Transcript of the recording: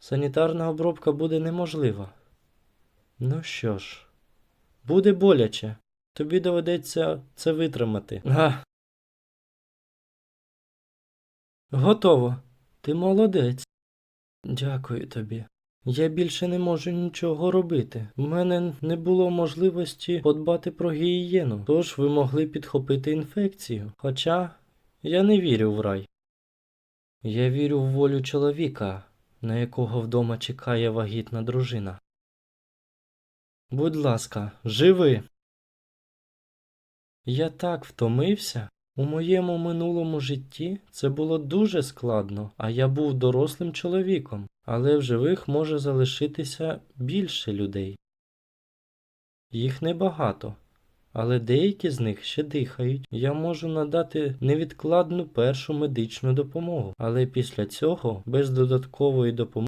Санітарна обробка буде неможлива. Ну що ж, буде боляче. Тобі доведеться це витримати. Га. Готово. Ти молодець. Дякую тобі. Я більше не можу нічого робити. У мене не було можливості подбати про гігієну, тож ви могли підхопити інфекцію. Хоча я не вірю в рай. Я вірю в волю чоловіка, на якого вдома чекає вагітна дружина. Будь ласка, живи. Я так втомився. У моєму минулому житті це було дуже складно, а я був дорослим чоловіком, але в живих може залишитися більше людей. Їх небагато, але деякі з них ще дихають. Я можу надати невідкладну першу медичну допомогу, але після цього без додаткової допомоги